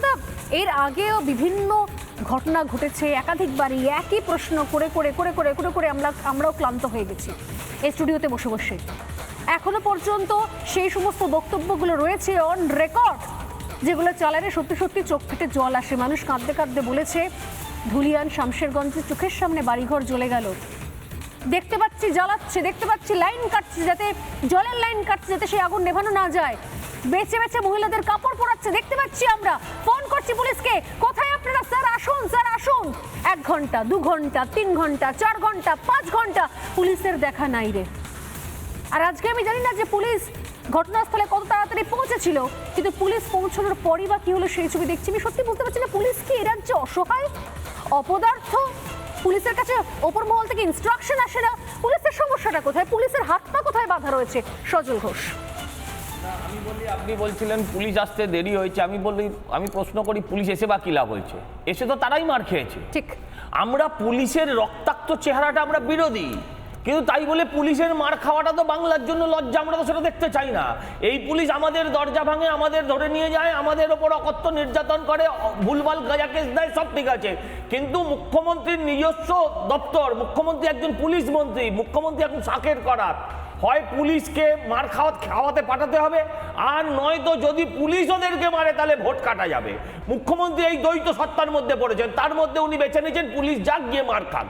সুব্রতদা এর আগেও বিভিন্ন ঘটনা ঘটেছে, একাধিকবারই একই প্রশ্ন করে করে করে করে করে করে আমরা, আমরাও ক্লান্ত হয়ে গেছি। এই স্টুডিওতে বসে বসে। এখনও পর্যন্ত সেই সমস্ত বক্তব্যগুলো রয়েছে অন রেকর্ড যেগুলো চালানে সত্যি সত্যি চোখ ফেটে জল আসে। মানুষ কাঁদতে কাঁদতে বলেছে, ধুলিয়ান শামশেরগঞ্জে চোখের সামনে বাড়িঘর জ্বলে গেল। দেখতে পাচ্ছি জ্বালাচ্ছে, দেখতে পাচ্ছি লাইন কাটছে যাতে, জলের লাইন কাটছে যাতে সেই আগুন নেভানো না যায়। বেছে বেছে মহিলাদের কাপড় পরাচ্ছে, দেখতে পাচ্ছি আমরা। করছি পুলিশকে। কোথায় আপনারা, স্যার? আসুন স্যার, আসুন। এক ঘণ্টা, দু ঘণ্টা, তিন ঘণ্টা, চার ঘণ্টা, পাঁচ ঘণ্টা পুলিশের দেখা নাই রে। আর আজকে আমি জানি না যে পুলিশ ঘটনাস্থলে কত তাড়াতাড়ি পৌঁছেছিল, কিন্তু পুলিশ পৌঁছানোর পরই বা কি হলো সেই ছবি দেখছি। আমি সত্যি বুঝতে পারছি না, পুলিশ কি এ রাজ্যে অসহায়, অপদার্থ? পুলিশের কাছে ওপর মহল থেকে ইনস্ট্রাকশন আসে না। পুলিশের সমস্যাটা কোথায়? পুলিশের হাত পা কোথায় বাধা রয়েছে? সজল ঘোষ। আমি বলি আপনি বলছিলেন পুলিশ আসতে দেরি হয়েছে আমি বলি আমি প্রশ্ন করি পুলিশ এসে বা কি লাভ হয়েছে? এসে তো তারাই মার খেয়েছে। ঠিক। আমরা পুলিশের রক্তাক্ত চেহারাটা আমরা বিরোধী। কিন্তু তাই বলে পুলিশের মার খাওয়াটা তো বাংলার জন্য লজ্জা আমরা তো সেটা দেখতে চাই না। এই পুলিশ আমাদের দরজা ভাঙে আমাদের ধরে নিয়ে যায় আমাদের ওপর অকথ্য নির্যাতন করে ভুলভাল গাজা কেস দেয় সব ঠিক আছে। কিন্তু মুখ্যমন্ত্রীর নিজস্ব দপ্তর মুখ্যমন্ত্রী একজন পুলিশ মন্ত্রী মুখ্যমন্ত্রী এখন শাকের করার হয় পুলিশকে মার খাওয়া খাওয়াতে পাঠাতে হবে, আর নয়তো যদি পুলিশ ওদেরকে মারে তাহলে ভোট কাটা যাবে। মুখ্যমন্ত্রী এই দ্বৈত সত্তার মধ্যে পড়েছেন, তার মধ্যে উনি বেছে নিয়েছেন, পুলিশ যাক গিয়ে মার খাক।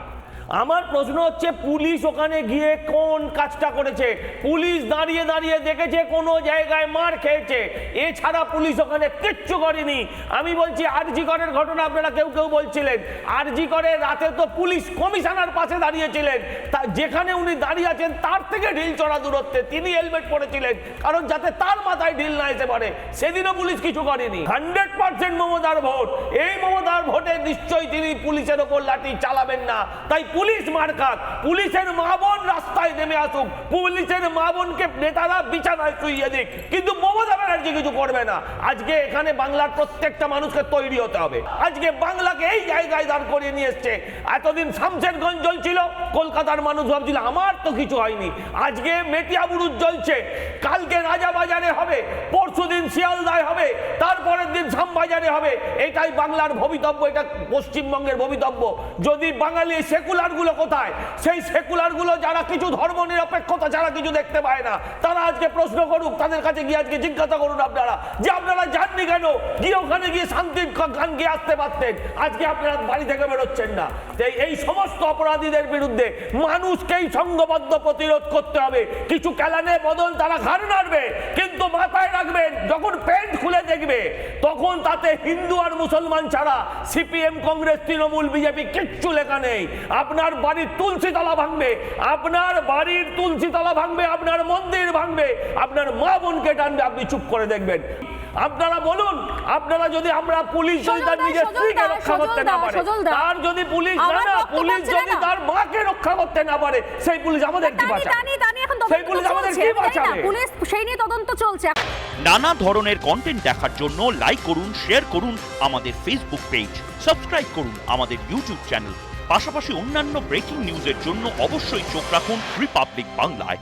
আমার প্রশ্ন হচ্ছে, পুলিশ ওখানে গিয়ে কোন কাজটা করেছে? পুলিশ দাঁড়িয়ে দাঁড়িয়ে দেখেছে, কোনো জায়গায় মার খেয়েছে। এছাড়া পুলিশ ওখানে কিচ্ছু করেনি। আমি বলছি, আরজি করের ঘটনা আপনারা কেউ কেউ বলছিলেন। আরজি করে রাতে তো পুলিশ কমিশনার পাশে দাঁড়িয়েছিলেন। তা যেখানে উনি দাঁড়িয়ে আছেন, তার থেকে ঢিল চড়া দূরত্বে তিনি হেলমেট পরেছিলেন। কারণ যাতে তার মাথায় ঢিল না এসে পড়ে, সেদিনও পুলিশ কিছু করেনি। হান্ড্রেড পার্সেন্ট মমতার ভোট। এই মমতার ভোটে নিশ্চয়ই তিনি পুলিশের ওপর লাঠি চালাবেন না। তাই পুলিশ মার খাক পুলিশের মা বোন রাস্তায় নেমে আসুক। পুলিশের মা বোনকে নেতারা বিছানায় শুইয়ে দিক। কিন্তু মমতা ব্যানার্জি কিছু করবে না। আজকে এখানে বাংলার প্রত্যেকটা মানুষকে তৈরি হতে হবে। আজকে বাংলাকে এই জায়গায় দাঁড় করিয়ে নিয়ে এসছে। এতদিন শামশেরগঞ্জ জ্বলছিল, কলকাতার মানুষ ভাবছিল, আমার তো কিছু হয়নি। আজকে মেটিয়াবুরুজ জ্বলছে। কালকে শিয়ালদায় হবে, তারপরের দিন শ্যামবাজারে হবে। এটাই বাংলার ভবিতব্য, এটা পশ্চিমবঙ্গের ভবিতব্য। যদি বাঙালি সেকুলারগুলো কোথায়? সেই সেকুলারগুলো যারা কিছু ধর্ম নিরপেক্ষতা ছাড়া কিছু দেখতে পায় না, তারা আজকে প্রশ্ন করুক, তাদের কাছে গিয়ে আজকে জিজ্ঞাসা করুন আপনারা, যে আপনারা যাননি কেন? গিয়ে ওখানে গিয়ে শান্তির গান গিয়ে আসতে পারতেন। আজকে আপনারা বাড়ি থেকে বেরোচ্ছেন না। এই সমস্ত অপরাধীদের বিরুদ্ধে মানুষকেই সংঘবদ্ধ প্রতিরোধ করতে হবে। কিছু ক্যালানে বদল তারা ঘাড় নাড়বে। যখন প্যান্ট খুলে দেখবে, তখন তাতে হিন্দু আর মুসলমান ছাড়া সিপিএম, কংগ্রেস, তৃণমূল, বিজেপি কিচ্ছু লেখা নেই। আপনার বাড়ির তুলসী তলা ভাঙবে, আপনার বাড়ির তুলসী তলা ভাঙবে, আপনার মন্দির ভাঙবে, আপনার মা বোনকে টানবে, আপনি চুপ করে দেখবেন। আপনারা বলুন আপনারা যদি আমরা পুলিশ যদি তার নিজের স্ত্রীকে রক্ষা করতে না পারে তার যদি পুলিশ না না পুলিশ যদি তার মাকে রক্ষা করতে না পারে সেই পুলিশ আমাদের কি বাঁচাবে? সেই পুলিশ আমাদের কি বাঁচাবে? পুলিশ সেই নিয়ে তদন্ত চলছে। নানা ধরনের কন্টেন্ট দেখার জন্য লাইক করুন শেয়ার করুন আমাদের ফেসবুক পেজ সাবস্ক্রাইব করুন আমাদের ইউটিউব চ্যানেল পাশাপাশি অন্যান্য ব্রেকিং নিউজের জন্য অবশ্যই চোখ রাখুন রিপাবলিক বাংলায়